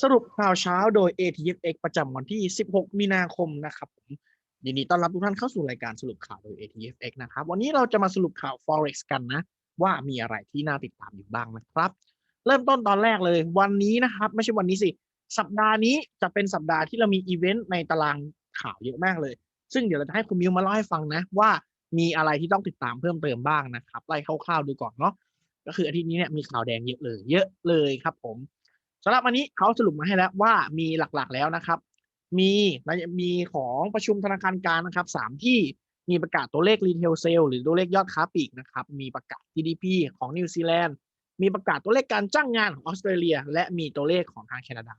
สรุปข่าวเช้าโดย ATFX ประจำวันที่ 16 มีนาคมนะครับผมยินดีต้อนรับทุกท่านเข้าสู่รายการสรุปข่าวโดย ATFX นะครับ วันนี้เราจะมาสรุปข่าว Forex กันนะ ว่ามีอะไรที่น่าติดตามอยู่บ้างนะครับ เริ่มต้นตอนแรกเลย วันนี้นะครับ ไม่ใช่วันนี้สิ สัปดาห์นี้จะเป็นสัปดาห์ที่เรามีอีเวนต์ในตารางข่าวเยอะมากเลย ซึ่งเดี๋ยวเราจะให้คุณมิวมาเล่าให้ฟังนะ ว่ามีอะไรที่ต้องติดตามเพิ่มเติมบ้างนะครับไล่คร่าวๆดูก่อนเนาะก็คืออาทิตย์นี้เนี่ยมีข่าวแดงเยอะเลย เยอะเลยครับผม สำหรับวันนี้เขาสรุปมาให้แล้วว่ามีหลักๆแล้วนะครับ มีมีของประชุมธนาคารกลางนะครับสามที่มีประกาศตัวเลขรีเทลเซลหรือตัวเลขยอดค้าปลีกนะครับ มีประกาศ GDP ของนิวซีแลนด์ มีประกาศตัวเลขการจ้างงานของออสเตรเลีย และมีตัวเลขของทางแคนาดา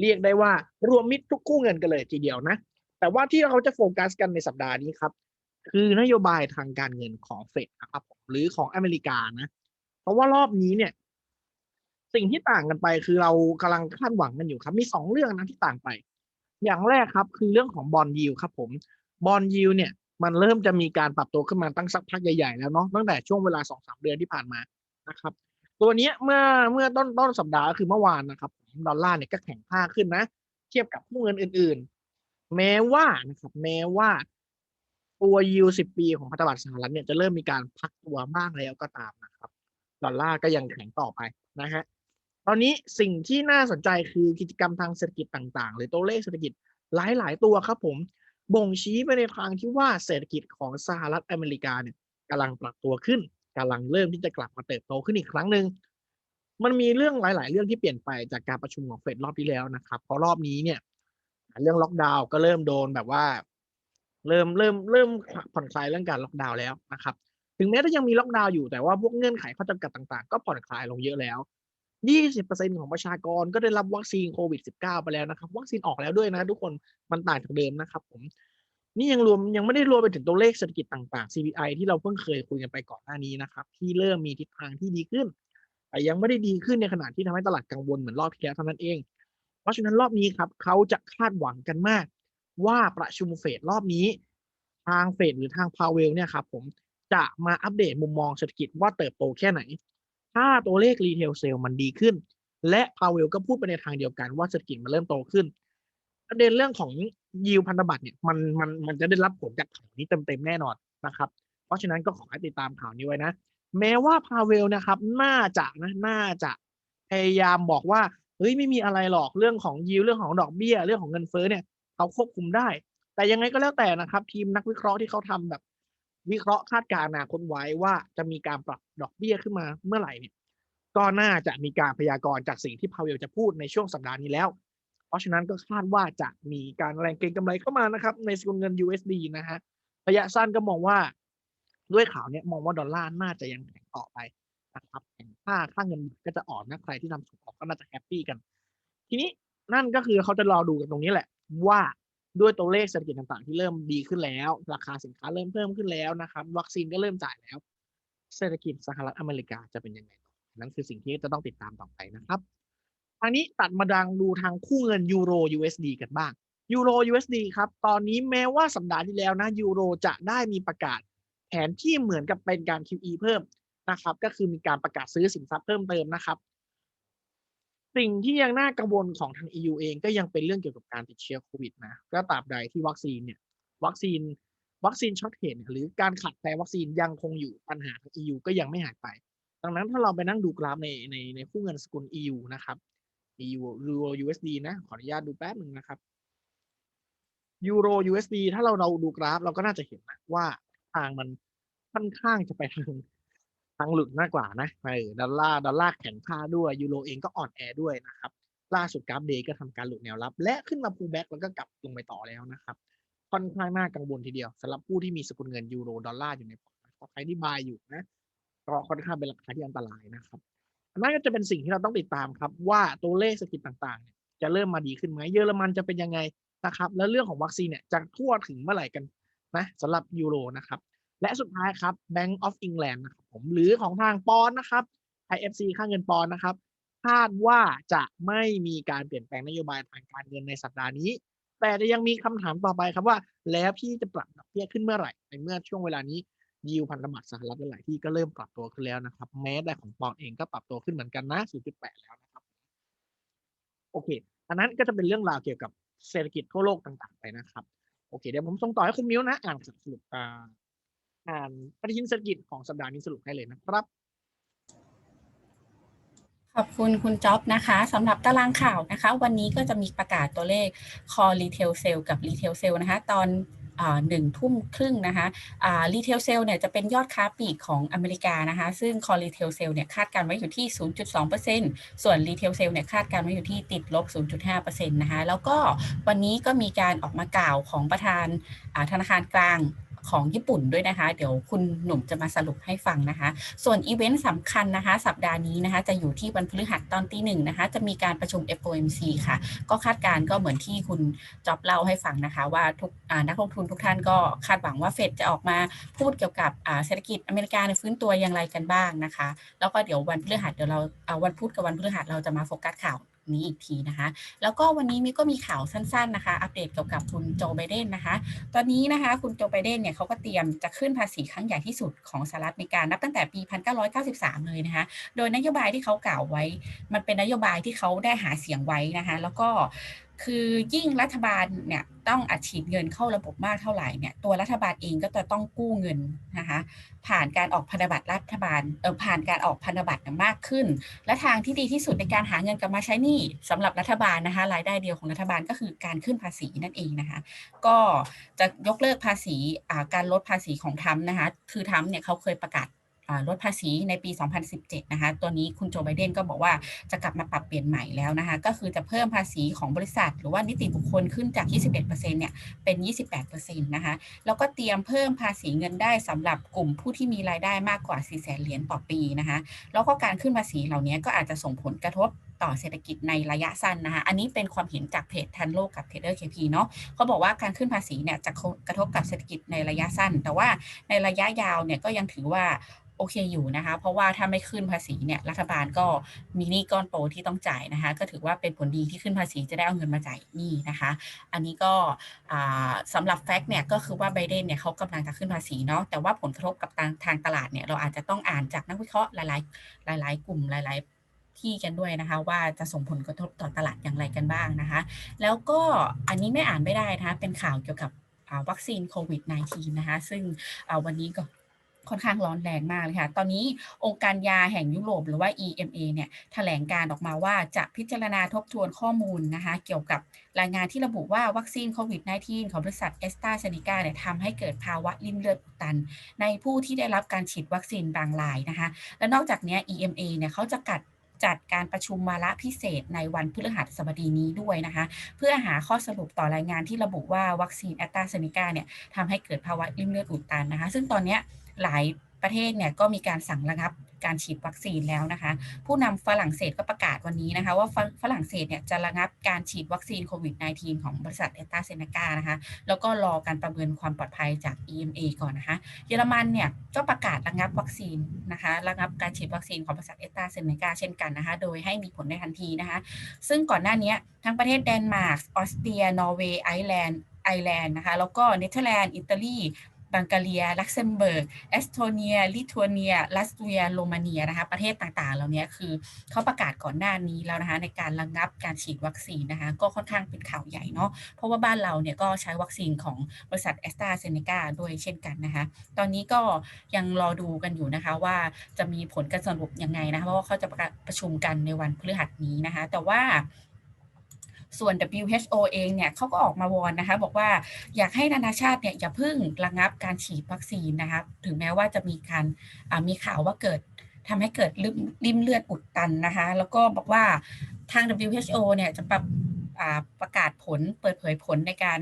เรียกได้ว่ารวมมิตรทุกคู่เงินกันเลยทีเดียวนะ แต่ว่าที่เราจะโฟกัสกันในสัปดาห์นี้ครับ คือนโยบายทางการเงินของเฟดนะครับหรือของอเมริกานะ เพราะว่ารอบนี้เนี่ย สิ่งที่ต่างกันไปคือเรากำลังคาดหวังกันอยู่ครับ มีสองเรื่องนะที่ต่างไป อย่างแรกครับคือเรื่องของบอลยิวครับผมบอลยิวเนี่ยมันเริ่มจะมีการปรับตัวขึ้นมาตั้งสักพักใหญ่ๆแล้วเนาะตั้งแต่ช่วงเวลาสองสามเดือนที่ผ่านมานะครับตัวนี้เมื่อเมื่อต้นต้นสัปดาห์คือเมื่อวานนะครับดอลลาร์เนี่ยก็แข็งค่าขึ้นนะ เทียบกับผู้เงินอื่น ๆ แม้ว่านะครับแม้ว่าตัวยิวสิบปีของพันธบัตรสหรัฐเนี่ยจะเริ่มมีการพักตัวบ้างแล้วก็ตามนะครับ ดอลลาร์ก็ยังแข็งต่อไปนะฮะ ตอนนี้สิ่งที่น่าสนใจคือกิจกรรมทางเศรษฐกิจต่างๆ หรือตัวเลขเศรษฐกิจหลายๆ ตัวครับผมบ่งชี้ไปในทางที่ว่าเศรษฐกิจของสหรัฐอเมริกาเนี่ยกำลังปรับตัวขึ้นกำลังเริ่มที่จะกลับมาเติบโตขึ้นอีกครั้งหนึ่งมันมีเรื่องหลาย ๆ เรื่องที่เปลี่ยนไปจากการประชุมของเฟดรอบที่แล้วนะครับเพราะรอบนี้เนี่ย เรื่องล็อกดาวน์ก็เริ่มโดนแบบว่า เริ่มเริ่มเริ่มผ่อนคลายเรื่องการล็อกดาวน์แล้วนะครับ ถึงแม้จะยังมีล็อกดาวน์อยู่แต่ว่าพวกเงื่อนไขข้อจำกัดต่าง ๆ ก็ผ่อนคลายลงเยอะแล้ว 20%ของประชากรก็ได้รับวัคซีนโควิด -19 ไปแล้วนะครับ วัคซีนออกแล้วด้วยนะ ทุกคนมันต่างจากเดิมนะครับผม นี่ยังรวมยังไม่ได้รวมไปถึงตัวเลขเศรษฐกิจต่างๆ CPI ที่เราเพิ่งเคยคุยกันไปก่อนหน้านี้นะครับ ที่เริ่มมีทิศทางที่ดีขึ้นแต่ยังไม่ได้ดีขึ้นในขณะที่ทำให้ตลาดกังวลเหมือนรอบที่แล้วเท่านั้นเอง เพราะฉะนั้นรอบนี้ครับเขาจะคาดหวังกันมาก ว่าประชุมเฟดรอบนี้ ทางเฟดหรือทางพาวเวลเนี่ยครับผมจะมาอัปเดตมุมมองเศรษฐกิจว่าเติบโตแค่ไหน ถ้าตัวเลขรีเทลเซลมันดีขึ้น และพาเวลก็พูดไปในทางเดียวกันว่าเศรษฐกิจมันเริ่มโตขึ้นประเด็นเรื่องของยิวพันธบัตรเนี่ยมันมันมันจะได้รับผลจากข่าวนี้เต็มๆแน่นอนนะครับ เพราะฉะนั้นก็ขอให้ติดตามข่าวนี้ไว้นะ แม้ว่าพาเวลนะครับ น่าจะนะน่าจะพยายามบอกว่าเฮ้ยไม่มีอะไรหรอกเรื่องของยิวเรื่องของดอกเบี้ย เรื่องของเงินเฟ้อเนี่ยเขาควบคุมได้ แต่ยังไงก็แล้วแต่นะครับ ทีมนักวิเคราะห์ที่เขาทำแบบ วิเคราะห์คาดการณ์อนาคตไว้ว่าจะมีการปรับดอกเบี้ยขึ้นมาเมื่อไหร่เนี่ยก็น่าจะมีการพยากรณ์จากสิ่งที่พาเวลจะพูดในช่วงสัปดาห์นี้แล้ว เพราะฉะนั้นก็คาดว่าจะมีการแรงเก็งกำไรเข้ามานะครับ ในสกุลเงิน USD นะฮะระยะสั้นก็มองว่าด้วยข่าวเนี้ยมองว่าดอลลาร์น่าจะยังแข็งต่อไปนะครับแข็งค่าค่าเงินก็จะอ่อนนะใครที่นำส่งออกก็น่าจะแฮปปี้กัน ทีนี้นั่นก็คือเขาจะรอดูกันตรงนี้แหละ ว่า ด้วยตัวเลขเศรษฐกิจต่างๆ ที่เริ่มดีขึ้นแล้ว ราคาสินค้าเริ่มเพิ่มขึ้นแล้วนะครับ วัคซีนก็เริ่มจ่ายแล้ว เศรษฐกิจสหรัฐอเมริกาจะเป็นยังไงนั่นคือสิ่งที่จะต้องติดตามต่อไปนะครับทางนี้ตัดมาดังดูทางคู่เงินยูโร USD กันบ้างยูโร USD ครับ ตอนนี้แม้ว่าสัปดาห์ที่แล้วนะยูโรจะได้มีประกาศแผนที่เหมือนกับเป็นการ QE เพิ่มนะครับ ก็คือมีการประกาศซื้อสินทรัพย์เพิ่มเติมนะครับ สิ่งที่ยังน่ากังวลของทาง EU เองก็ยังเป็นเรื่องเกี่ยวกับการติดเชื้อโควิดนะก็ตราบใดที่วัคซีนเนี่ยวัคซีนวัคซีนช็อตเห็นหรือการขาดแคลนวัคซีนยังคงอยู่ปัญหาของ EU ก็ยังไม่หายไป ดังนั้นถ้าเราไปนั่งดูกราฟในในในคู่เงินสกุล EU นะครับ EU ยูโร USD นะขออนุญาตดูแป๊บหนึ่งนะครับยูโร USD ถ้าเราเราดูกราฟ เราก็น่าจะเห็นนะว่าทางมันค่อนข้างจะไปทาง ทางหลุดมากกว่านะดอลลาร์ดอลลาร์แข็งค่าด้วยยูโรเองก็อ่อนแอด้วยนะครับล่าสุดกราฟเดย์ก็ทำการหลุดแนวรับ และขึ้นมาพูแบ็กแล้วก็กลับลงไปต่อแล้วนะครับค่อนข้างน่ากังวลทีเดียวสำหรับผู้ที่มีสกุลเงินยูโรดอลลาร์อยู่ในพอร์ตใครที่บายอยู่นะก็ค่อนข้างเป็นราคาที่อันตรายนะครับนั่นก็จะเป็นสิ่งที่เราต้องติดตามครับ ว่าตัวเลขเศรษฐกิจต่างๆเนี่ยจะเริ่มมาดีขึ้นไหมเยอรมันจะเป็นยังไงนะครับ แล้วเรื่องของวัคซีนเนี่ยจะทั่วถึงเมื่อไหร่กันนะสำหรับยูโรนะครับและสุดท้ายครับ Bank of England นะครับ ผมหรือของทางปอนนะครับ IFC ค่าเงินปอนนะครับ คาดว่าจะไม่มีการเปลี่ยนแปลงนโยบายทางการเงินในสัปดาห์นี้ แต่จะยังมีคำถามต่อไปครับว่า แล้วพี่จะปรับดอกเบี้ยขึ้นเมื่อไหร่ในเมื่อช่วงเวลานี้ยิวพันธบัตรสหรัฐหลายที่ก็เริ่มปรับตัวขึ้นแล้วนะครับ แม้แต่ของปอนเองก็ปรับตัวขึ้นเหมือนกันนะ 0.8 แล้วนะครับ โอเค อันนั้นก็จะเป็นเรื่องราวเกี่ยวกับเศรษฐกิจทั่วโลกต่าง ๆ ไปนะครับ โอเค เดี๋ยวผมส่งต่อให้คุณมิ้วนะ อ่านสรุป อ่านปฏิทินเศรษฐกิจของสัปดาห์นี้สรุปให้เลยนะครับ ขอบคุณคุณจ๊อบนะคะสำหรับตารางข่าวนะคะ วันนี้ก็จะมีประกาศตัวเลข Core Retail Sale กับ Retail Sale นะคะ ตอนหนึ่งทุ่มครึ่งนะคะรีเทลเซลเนี่ยจะเป็นยอดค้าปลีกของอเมริกานะคะ ซึ่ง Core Retail Sale เนี่ยคาดการไว้อยู่ที่ 0.2%ส่วน Retail Sale เนี่ยคาดการไว้อยู่ที่ติดลบ 0.5%นะคะ แล้วก็วันนี้ก็มีการออกมากล่าวของประธานธนาคารกลาง ของญี่ปุ่นด้วยนะคะ เดี๋ยวคุณหนุ่มจะมาสรุปให้ฟังนะคะ ส่วนอีเวนต์สำคัญนะคะ สัปดาห์นี้นะคะ จะอยู่ที่วันพฤหัสตอนตีหนึ่งนะคะ จะมีการประชุม FOMC ค่ะ ก็คาดการก็เหมือนที่คุณจ็อบเล่าให้ฟังนะคะ ว่าทุกนักลงทุนทุกท่านก็คาดหวังว่าเฟดจะออกมาพูดเกี่ยวกับเศรษฐกิจอเมริกาในฟื้นตัวอย่างไรกันบ้างนะคะ แล้วก็เดี๋ยววันพฤหัสเดี๋ยวเราวันพุธกับวันพฤหัสเราจะมาโฟกัสข่าว นี้อีกทีนะคะ แล้วก็วันนี้มิก็มีข่าวสั้นๆนะคะ อัปเดตเกี่ยวกับคุณโจไบเดนนะคะ ตอนนี้นะคะคุณโจไบเดนเนี่ยเขาก็เตรียมจะขึ้นภาษีครั้งใหญ่ที่สุดของสหรัฐอเมริกานับตั้งแต่ปี 1993 เลยนะคะ โดยนโยบายที่เขากล่าวไว้ มันเป็นนโยบายที่เขาได้หาเสียงไว้นะคะ แล้วก็ คือยิ่งรัฐบาลเนี่ยต้องอัดฉีดเงินเข้าระบบมากเท่าไหร่เนี่ยตัวรัฐบาลเองก็จะต้องกู้เงินนะคะผ่านการออกพันธบัตรรัฐบาลเออผ่านการออกพันธบัตรมากขึ้น และทางที่ดีที่สุดในการหาเงินกลับมาใช้หนี้สำหรับรัฐบาลนะคะรายได้เดียวของรัฐบาลก็คือการขึ้นภาษีนั่นเองนะคะก็จะยกเลิกภาษีการลดภาษีของทัมนะคะคือทัมเนี่ยเขาเคยประกาศ ลดภาษีในปี 2017 นะคะ ตัวนี้คุณโจไบเดนก็บอกว่าจะกลับมาปรับเปลี่ยนใหม่แล้วนะคะ ก็คือจะเพิ่มภาษีของบริษัท หรือว่านิติบุคคลขึ้นจาก 21%เนี่ยเป็น 28%นะคะ แล้วก็เตรียมเพิ่มภาษีเงินได้สำหรับกลุ่มผู้ที่มีรายได้มากกว่า 4 แสนเหรียญต่อปีนะคะ แล้วก็การขึ้นภาษีเหล่านี้ก็อาจจะส่งผลกระทบต่อเศรษฐกิจในระยะสั้นนะคะ อันนี้เป็นความเห็นจากเพจทันโลกกับเทเดอร์เคพีเนาะเขาบอกว่าการขึ้นภาษีเนี่ยจะกระทบกับเศรษฐกิจในระยะสั้น แต่ว่าในระยะยาวเนี่ยก็ยังถือว่า โอเคอยู่นะคะ เพราะว่าถ้าไม่ขึ้นภาษีเนี่ยรัฐบาลก็มีหนี้ก้อนโตที่ต้องจ่ายนะคะ ก็ถือว่าเป็นผลดีที่ขึ้นภาษีจะได้เอาเงินมาจ่ายหนี้นะคะ อันนี้ก็สำหรับแฟกต์เนี่ยก็คือว่าไบเดนเนี่ยเขากำลังจะขึ้นภาษีเนาะแต่ว่าผลกระทบกับทางตลาดเนี่ยเราอาจจะต้องอ่านจากนักวิเคราะห์หลาย ๆ หลาย ๆ กลุ่มหลาย ๆที่กันด้วยนะคะว่าจะส่งผลกระทบต่อตลาดอย่างไรกันบ้างนะคะ แล้วก็อันนี้ไม่อ่านไม่ได้นะคะเป็นข่าวเกี่ยวกับวัคซีนโควิด -19 นะคะ ซึ่งวันนี้ก็ ค่อนข้างร้อนแรงมากเลยค่ะ ตอนนี้องค์การยาแห่งยุโรปหรือว่า EMA เนี่ยแถลงการออกมาว่าจะพิจารณาทบทวนข้อมูลนะคะเกี่ยวกับรายงานที่ระบุว่าวัคซีนโควิด -19 ของบริษัทเอสตราเซเนกาเนี่ยทำให้เกิดภาวะลิ่มเลือดอุดตัน ในผู้ที่ได้รับการฉีดวัคซีนบางรายนะคะ และนอกจากนี้ EMA เนี่ยเขาจะกัด จัดการประชุมวาระพิเศษในวันพฤหัสบดีนี้ด้วยนะคะ เพื่อหาข้อสรุปต่อรายงานที่ระบุว่าวัคซีนแอตตาเซเนกาเนี่ยทำให้เกิดภาวะริ่มเลือดอุดตันนะคะ ซึ่งตอนนี้หลายประเทศเนี่ยก็มีการสั่งระงับ การฉีดวัคซีนแล้วนะคะ ผู้นำฝรั่งเศสก็ประกาศวันนี้นะคะ ว่าฝรั่งเศสเนี่ยจะระงับการฉีดวัคซีนโควิด -19 ของบริษัทเอตาเซเนกานะคะ แล้วก็รอการประเมินความปลอดภัยจาก EMA ก่อนนะคะ เยอรมันเนี่ยก็ประกาศระงับวัคซีนนะคะระงับการฉีดวัคซีนของบริษัทเอตาเซเนกาเช่นกันนะคะ โดยให้มีผลในทันทีนะคะ ซึ่งก่อนหน้านี้ทั้งประเทศเดนมาร์กออสเตรียนอร์เวย์ไอร์แลนด์ไอร์แลนด์นะคะ แล้วก็เนเธอร์แลนด์ อิตาลี บังกาเรีย ลักเซมเบิร์ก เอสโตเนีย ลิทัวเนีย ลัตเวีย โรมาเนียนะคะ ประเทศต่างๆ เหล่านี้คือเขาประกาศก่อนหน้านี้แล้วนะคะในการระงับการฉีดวัคซีนนะคะ ก็ค่อนข้างเป็นข่าวใหญ่เนาะ เพราะว่าบ้านเราเนี่ยก็ใช้วัคซีนของบริษัทแอสตราเซเนกาด้วยเช่นกันนะคะ ตอนนี้ก็ยังรอดูกันอยู่นะคะว่าจะมีผลการสรุปยังไงนะคะ เพราะว่าเขาจะประชุมกันในวันพฤหัสนี้นะคะ แต่ว่า ส่วน WHO เองเนี่ยเขาก็ออกมาวอนนะคะ บอกว่าอยากให้นานาชาติเนี่ยอย่าพิ่งระงับการฉีดวัคซีนนะคะถึงแม้ว่าจะมีการมีข่าวว่าเกิดทำให้เกิดริมเลือดอุดตันนะคะ แล้วก็บอกว่าทาง WHO เนี่ยจะประประกาศผลเปิดเผยผลในการ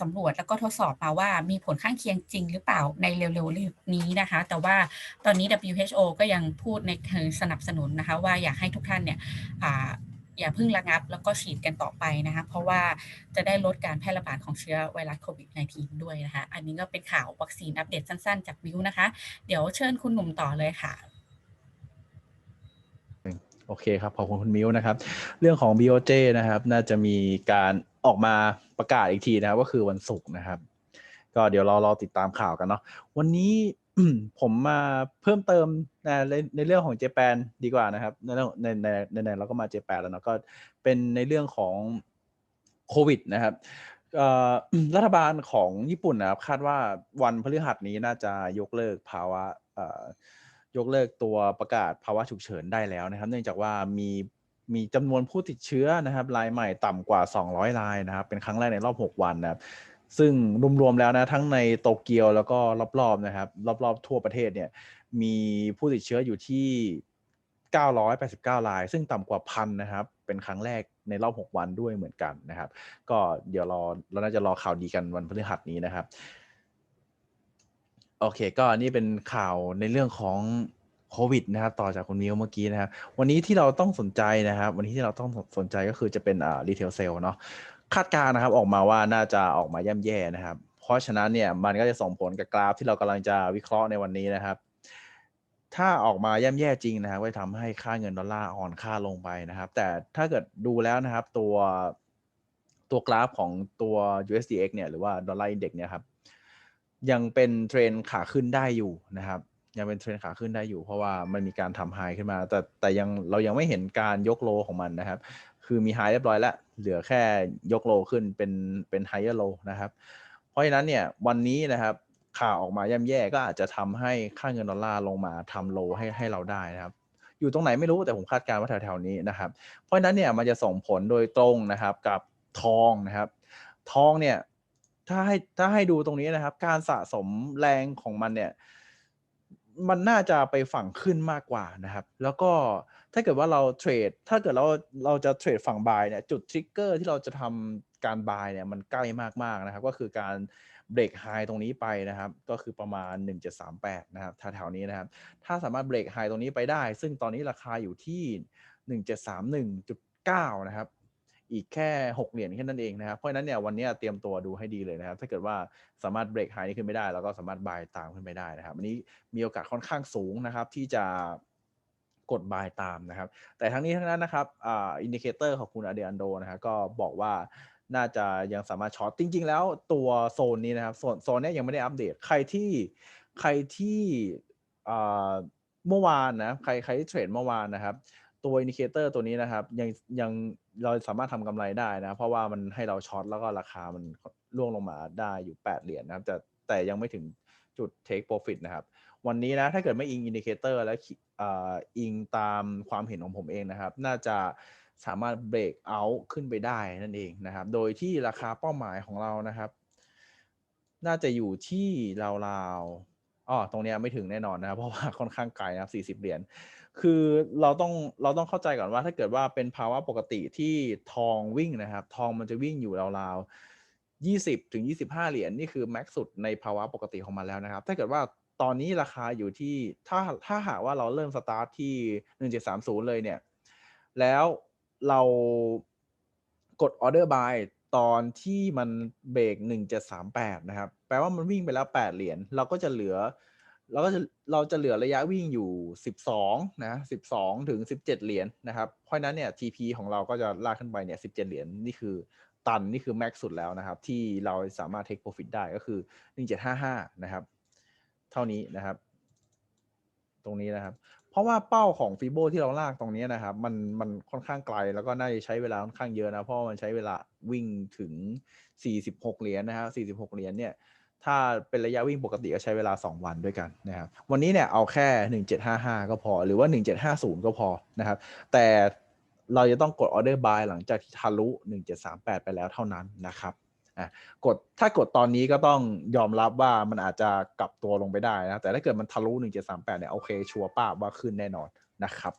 สำรวจแล้วก็ทดสอบมาว่ามีผลข้างเคียงจริงหรือเปล่าในเร็วๆนี้นะคะ แต่ว่าตอนนี้ WHO ก็ยังพูดในเชิงสนับสนุนนะคะ ว่าอยากให้ทุกท่านเนี่ย อย่าเพิ่งระงับ แล้วก็ฉีดกันต่อไปนะคะเพราะว่าจะได้ลดการแพร่ระบาดของเชื้อไวรัสโควิด -19 ด้วยนะคะ อันนี้ก็เป็นข่าววัคซีนอัปเดตสั้นๆ จากวิวนะคะ เดี๋ยวเชิญคุณหนุ่มต่อเลยค่ะโอเคครับ ขอบคุณคุณมิวนะครับ เรื่องของ BOJ นะครับ น่าจะมีการออกมาประกาศอีกทีนะครับก็คือวันศุกร์นะครับ ก็เดี๋ยวเรารอติดตามข่าวกันเนาะวันนี้ ผมมาเพิ่มเติมในในเรื่องของเจแปนดีกว่านะครับในเรื่องในในในเราก็มาเจแปนแล้วเนาะก็เป็นในเรื่องของโควิดนะครับรัฐบาลของญี่ปุ่นนะครับคาดว่าวันพฤหัสนี้น่าจะยกเลิกภาวะยกเลิกตัวประกาศภาวะฉุกเฉินได้แล้วนะครับ เนื่องจากว่ามีมีจำนวนผู้ติดเชื้อนะครับรายใหม่ต่ำกว่า 200 รายนะครับ เป็นครั้งแรกในรอบ 6 วันนะครับ ซึ่งรวมๆแล้วนะทั้งในโตเกียวแล้วก็รอบๆนะครับ รอบๆ ทั่วประเทศเนี่ย มีผู้ติดเชื้ออยู่ที่ 989 ราย ซึ่งต่ำกว่าพันนะครับ เป็นครั้งแรกในรอบ 6 วันด้วยเหมือนกันนะครับ ก็เดี๋ยวรอเราน่าจะรอข่าวดีกันวันพฤหัสนี้นะครับ โอเค ก็นี่เป็นข่าวในเรื่องของโควิดนะครับต่อจากคุณมิวเมื่อกี้นะครับวันนี้ที่เราต้องสนใจนะครับ วันนี้ที่เราต้องสนใจก็คือจะเป็นอ่ารีเทลเซลเนาะ คาดการณ์นะครับ ออกมาว่าน่าจะออกมาย่ำแย่นะครับ เพราะฉะนั้นเนี่ยมันก็จะส่งผลกับกราฟที่เรากำลังจะวิเคราะห์ในวันนี้นะครับ ถ้าออกมาย่ำแย่จริงนะครับก็จะทำให้ค่าเงินดอลลาร์อ่อนค่าลงไปนะครับ แต่ถ้าเกิดดูแล้วนะครับตัวตัวกราฟของตัว USDX เนี่ยหรือว่าดอลลาร์อินเด็กซ์เนี่ยครับยังเป็นเทรนขาขึ้นได้อยู่นะครับ ยังเป็นเทรนขาขึ้นได้อยู่ เพราะว่ามันมีการทำไฮขึ้นมา แต่แต่ยังเรายังไม่เห็นการยกโลของมันนะครับ คือมีไฮเรียบร้อยแล้ว เหลือแค่ยกโลขึ้นเป็นเป็นไฮเออร์โลนะครับ เพราะฉะนั้นเนี่ยวันนี้นะครับข่าวออกมาย่ำแย่ก็อาจจะทำให้ค่าเงินดอลลาร์ลงมาทำโลให้ให้เราได้นะครับ อยู่ตรงไหนไม่รู้แต่ผมคาดการณ์ว่าแถวๆนี้นะครับ เพราะฉะนั้นเนี่ยมันจะส่งผลโดยตรงนะครับกับทองนะครับ ทองเนี่ยถ้าให้ถ้าให้ดูตรงนี้นะครับ การสะสมแรงของมันเนี่ยมันน่าจะไปฝั่งขึ้นมากกว่านะครับ แล้วก็ ถ้าเกิดว่าเราเทรด ถ้าเกิดเราเราจะเทรดฝั่งบายเนี่ยจุดทริกเกอร์ที่เราจะทำการบายเนี่ยมันใกล้มากๆนะครับ ก็คือการเบรกไฮตรงนี้ไปนะครับ ก็คือประมาณ 1738 นะครับแถวๆนี้นะครับ ถ้าสามารถเบรกไฮตรงนี้ไปได้ ซึ่งตอนนี้ราคาอยู่ที่ 1731.9 นะครับ อีกแค่ 6 เหรียญแค่นั้นเองนะครับ เพราะฉะนั้นเนี่ยวันนี้เตรียมตัวดูให้ดีเลยนะครับ ถ้าเกิดว่าสามารถเบรกไฮนี้ขึ้นไม่ได้ แล้วก็สามารถบายตามขึ้นไปได้นะครับ อันนี้มีโอกาสค่อนข้างสูงนะครับที่จะ กดบายตามนะครับ แต่ทั้งนี้ทั้งนั้นนะครับอินดิเคเตอร์ของคุณอเดอันโดนะครับก็บอกว่าน่าจะยังสามารถช็อตจริง ๆ แล้วตัวโซนนี้นะครับโซนโซนนี้ยังไม่ได้อัปเดตใครที่ใครที่เมื่อวานนะใครใครที่เทรดเมื่อวานนะครับ ตัวอินดิเคเตอร์ตัวนี้นะครับ ยังยังเราสามารถทำกำไรได้นะ เพราะว่ามันให้เราช็อตแล้วก็ราคามันร่วงลงมาได้อยู่ 8 เหรียญนะครับแต่แต่ยังไม่ถึงจุด take profit นะครับ วันนี้นะถ้าเกิดไม่อิงอินดิเคเตอร์และอ่าอิงตามความเห็นของผมเองนะครับ น่าจะสามารถเบรกเอาท์ขึ้นไปได้นั่นเองนะครับ โดยที่ราคาเป้าหมายของเรานะครับ น่าจะอยู่ที่ราวๆอ๋อตรงเนี้ยไม่ถึงแน่นอนนะครับ เพราะว่าค่อนข้างไกลนะครับ40 เหรียญคือเราต้องเราต้องเข้าใจก่อนว่าถ้าเกิดว่าเป็นภาวะปกติที่ทองวิ่งนะครับ ทองมันจะวิ่งอยู่ราวๆ20ถึง25 เหรียญนี่คือแม็กสุดในภาวะปกติของมันแล้วนะครับ ถ้าเกิดว่า ตอนนี้ราคาอยู่ที่ถ้าถ้าหากว่าเราเริ่มสตาร์ทที่1730เลยเนี่ย แล้วเรากดออเดอร์บายตอนที่มันเบรก1738นะครับ แปลว่ามันวิ่งไปแล้ว8เหรียญเราก็จะเหลือ เราก็จะเราจะเหลือระยะวิ่งอยู่12นะ12ถึง17เหรียญนะครับ เพราะนั้นเนี่ย TP ของเราก็จะลากขึ้นไปเนี่ย17เหรียญนี่คือตันนี่คือแม็กสุดแล้วนะครับ ที่เราสามารถ take profit ได้ก็คือ1755นะครับ เท่านี้นะครับ ตรงนี้นะครับ เพราะว่าเป้าของฟีโบที่เราลากตรงนี้นะครับ มันมันค่อนข้างไกลแล้วก็น่าจะใช้เวลาค่อนข้างเยอะนะ เพราะมันใช้เวลาวิ่งถึง 46 เหรียญนะครับ46 เหรียญเนี่ยถ้าเป็นระยะวิ่งปกติก็ใช้เวลา 2 วันด้วยกันนะครับ วันนี้เนี่ยเอาแค่ 1755 ก็พอ หรือว่า 1750 ก็พอนะครับ แต่เราจะต้องกดออเดอร์บายหลังจากที่ทะลุ 1738 ไปแล้วเท่านั้นนะครับะกดถ้ากดตอนนี้ก็ต้องยอมรับว่ามันอาจจะกลับตัวลงไปได้นะ แต่ถ้าเกิดมันทะลุ 1738 เนี่ยโอเค ชัวร์ป้าว่าขึ้นแน่นอนนะครับ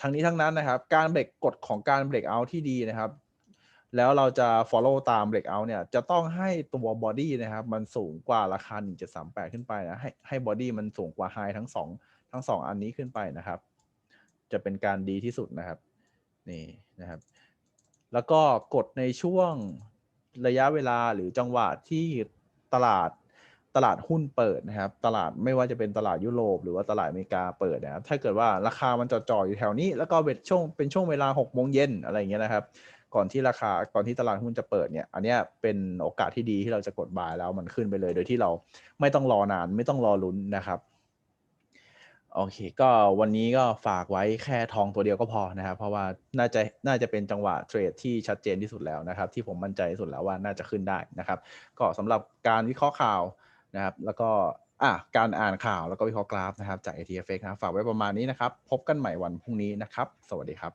ทั้งนี้ทั้งนั้นนะครับ การเบรกกฎของการเบรกเอาที่ดีนะครับ แล้วเราจะ follow ตาม breakout เนี่ย จะต้องให้ตัว body นะครับ มันสูงกว่าราคา 1738 ขึ้นไปนะ ให้ให้ body มันสูงกว่า high ทั้งสองทั้งสองอันนี้ขึ้นไปนะครับ จะเป็นการดีที่สุดนะครับ นี่นะครับ แล้วก็กดในช่วง ระยะเวลาหรือจังหวะที่ตลาดตลาดหุ้นเปิดนะครับ ตลาดไม่ว่าจะเป็นตลาดยุโรปหรือว่าตลาดอเมริกาเปิดนะครับ ถ้าเกิดว่าราคามันจ่อๆอยู่แถวนี้ แล้วก็เป็นช่วงเป็นช่วงเวลา6โมงเย็นอะไรอย่างเงี้ยนะครับ ก่อนที่ราคาก่อนที่ตลาดหุ้นจะเปิดเนี่ย อันเนี้ยเป็นโอกาสที่ดีที่เราจะกดบายแล้วมันขึ้นไปเลย โดยที่เราไม่ต้องรอนานไม่ต้องรอลุ้นนะครับ โอเค ก็วันนี้ก็ฝากไว้แค่ทองตัวเดียวก็พอนะครับ เพราะว่าน่าจะน่าจะเป็นจังหวะเทรดที่ชัดเจนที่สุดแล้วนะครับ ที่ผมมั่นใจที่สุดแล้วว่าน่าจะขึ้นได้นะครับ ก็สำหรับการวิเคราะห์ข่าวนะครับ แล้วก็อะการอ่านข่าวแล้วก็วิเคราะห์กราฟนะครับจาก ATFX นะครับฝากไว้ประมาณนี้นะครับ พบกันใหม่วันพรุ่งนี้นะครับ สวัสดีครับ